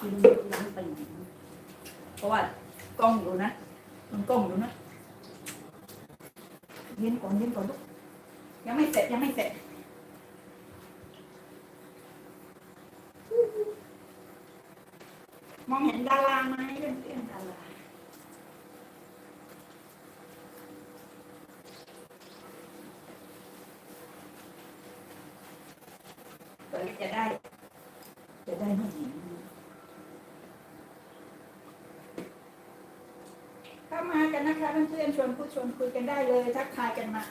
กินยังไปไหนเพราะว่ากล้องอยู่นะมันกล้องอยู่นะเย็นก่อนเย็นก่อนลูกยังไม่เสร็จยังไม่เสร็จมองเห็นดาราไหมเรื่องเรื่องดาราตัวนี้จะได้ จะได้ไม่เห็น เข้ามากันนะคะเพื่อนๆชวนผู้ชวนคุยกันได้เลยทักทายกันมา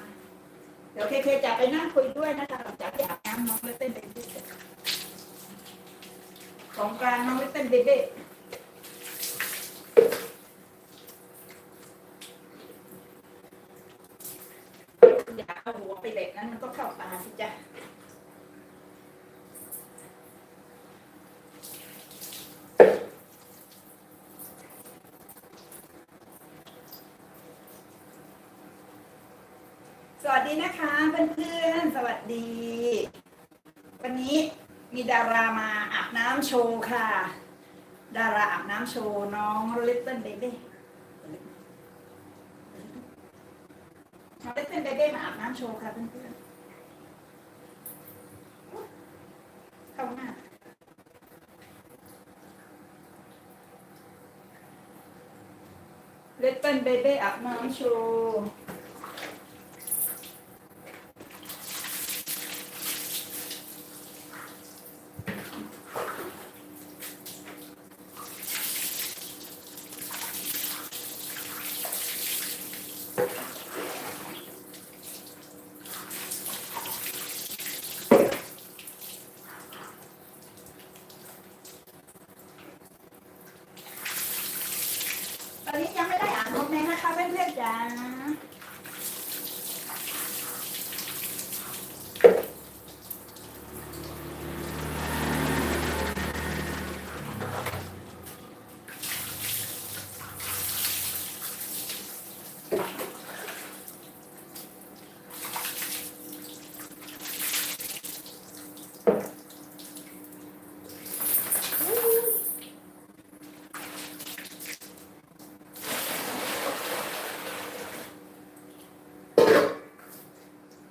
เดี๋ยวเคเคจะไปนั่งคุยด้วยนะคะหลังจากที่อาบน้ำน้องเลเต้นเบบี้เสร็จสงกรานต์น้องเลเต้นเบบี้อย่าเอาหัวไปเหล็กนั้นมันก็เข้าตาสิจ๊ะ วัสดีนะคะเพื่อนๆสวัสดี วันนี้มีดารามาอาบน้ำโชว์ค่ะ ดาราอาบน้ำโชว์น้อง Little Baby น้อง Little Baby มาอาบน้ำโชว์ค่ะเพื่อนๆเข้าหน้า Little Baby อาบน้ำโชว์ ตอนนี้ยังไม่ได้อ่านคอมเมนต์นะคะเพื่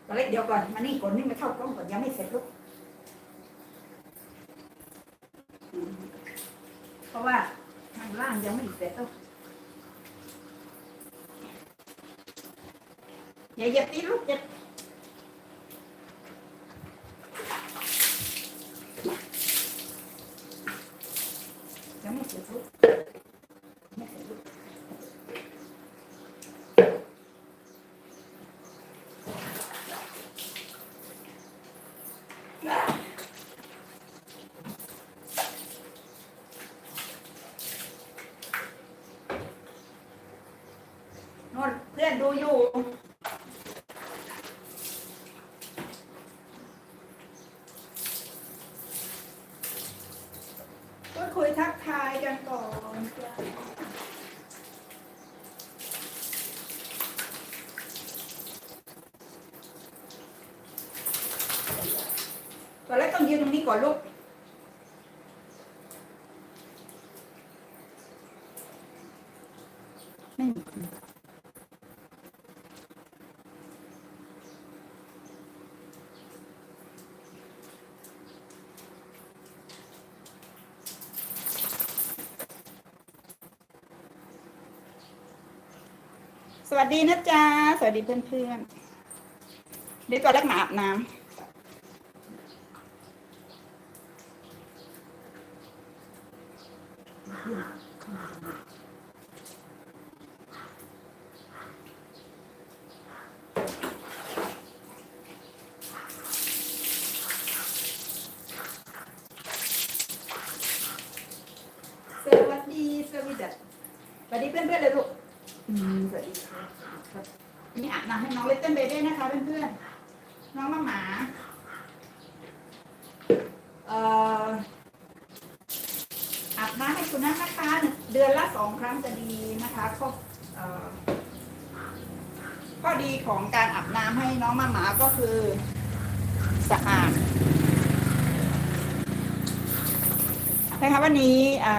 ตอนเล็กเดี๋ยวก่อนมานี่ก่อนนี่มาเข้ากล้องก่อนยังไม่เสร็จลูกเพราะว่าทางล่างยังไม่เสร็จลูกอย่าเหยียบตีลูกอย่ายังไม่เสร็จลูกไม่เสร็จลูก โดูอยู่ก็คุยทักทายกันก่อนตอนแรกต้องยืนตรงนี้ก่อนลูกไม่มี สวัสดีนะจ๊ะ สวัสดีเพื่อนๆเดี๋ยวก่อนแรกมาอาบน้ำสวัสดีสวัสดีจ้ะสวัสดีเพื่อนๆเลยลูก สวัสดีครับนี่อาบน้ำให้น้องเลตเติ้ลเบเบ้นะคะเพื่อนๆน้องมาหมาเอ่ออาบน้ำให้สุนัขนะคะเดือนละสองครั้งจะดีนะคะข้อข้อดีของการอาบน้ำให้น้องมาหมาก็คือสะอาดนะคะวันนี้อ่า